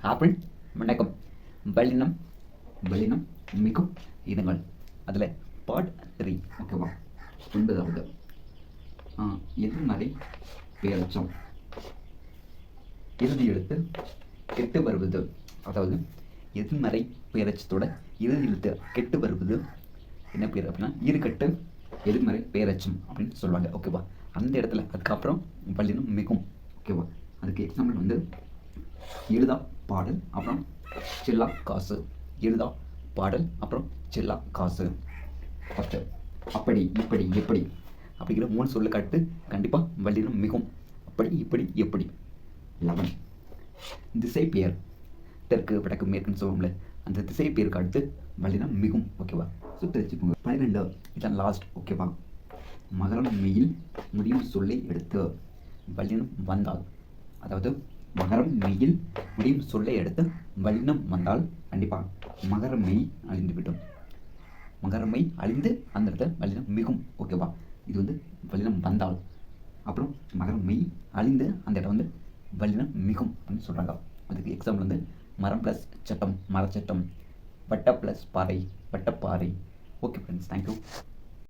Apple வணக்கம். பலினம் பலினம் மிகும் இனங்கள் அதில் பார்ட் த்ரீ ஓகேவா ஒன்பதாவது. எதிர்மறை பேரச்சம். இறுதி எழுத்து கெட்டு வருவது. அதாவது எதிர்மறை பேரச்சத்தோட இறுதி எழுத்து கெட்டு வருவது. என்ன பேர் அப்படின்னா இருக்கட்டு எதிர்மறை பேரச்சம் அப்படின்னு சொல்லுவாங்க ஓகேவா அந்த இடத்துல அதுக்கப்புறம் வல்லினம் மிகும் ஓகேவா அதுக்கு எக்ஸாம்பிள் வந்து எழுதா பாடல் அப்புறம் செல்லா காசு. எழுதா பாடல் அப்புறம் செல்லா காசு. ஃபஸ்ட்டு அப்படி இப்படி எப்படி? அப்படிங்கிற மூணு சொல்ல காட்டு கண்டிப்பாக வல்லினம் மிகும். அப்படி இப்படி எப்படி? லெவன். திசை பெயர். தெற்கு வடக்கு மேற்குன்னு சொல்லுவோம்ல அந்த திசை பெயருக்கு அடுத்து வல்லினம் மிகும் ஓகேவா? ஸோ தெரிஞ்சுக்கோங்க பன்னிரெண்டு இதான் லாஸ்ட் ஓகேவா? மகரம் மெயில் முடியும் சொல்லை எடுத்து வல்லினம் வந்தால் அதாவது மகரம் மெயில் முடியும் சொல்லை எடுத்து வல்லினம் வந்தால் கண்டிப்பாக மகரம் மெய் அழிந்துவிடும் மகரமை அழிந்து அந்த இடத்துல வல்லினம் மிகும் ஓகேவா இது வந்து வல்லினம் வந்தால். அப்புறம் மகரம் மெய் அழிந்து அந்த இடம் வந்து வல்லினம் மிகும் அப்படின்னு சொல்கிறாங்க அதுக்கு எக்ஸாம்பிள் வந்து மரம் ப்ளஸ் சட்டம் மரச்சட்டம் வட்ட ப்ளஸ் பாறை வட்டப்பாறை. Okay friends thank you